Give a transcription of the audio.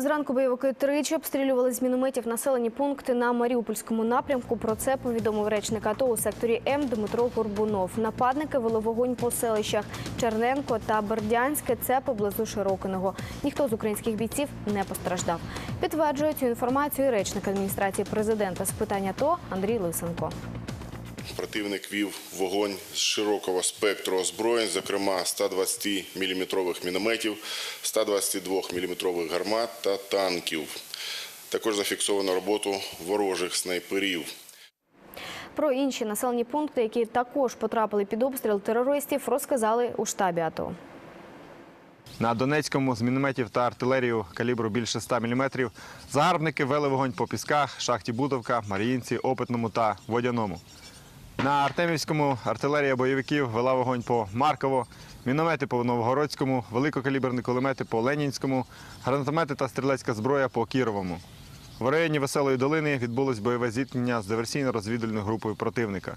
Зранку бойовики тричі обстрілювали з мінометів населені пункти на Маріупольському напрямку. Про це повідомив речник АТО у секторі М Дмитро Горбунов. Нападники вели вогонь по селищах Черненко та Бердянське. Це поблизу Широкиного. Ніхто з українських бійців не постраждав. Підтверджує цю інформацію речник адміністрації президента з питань АТО Андрій Лисенко. Противник вів вогонь з широкого спектру озброєнь, зокрема 120-мм мінометів, 122-мм гармат та танків. Також зафіксовано роботу ворожих снайперів. Про інші населені пункти, які також потрапили під обстріл терористів, розказали у штабі АТО. На Донецькому з мінометів та артилерію калібру більше 100 мм загарбники вели вогонь по пісках, шахті Будовка, Маріїнці, Опитному та Водяному. На Артемівському артилерія бойовиків вела вогонь по Марково, міномети по Новгородському, великокаліберні кулемети по Ленінському, гранатомети та стрілецька зброя по Кіровому. В районі Веселої долини відбулось бойове зіткнення з диверсійно-розвідувальною групою противника.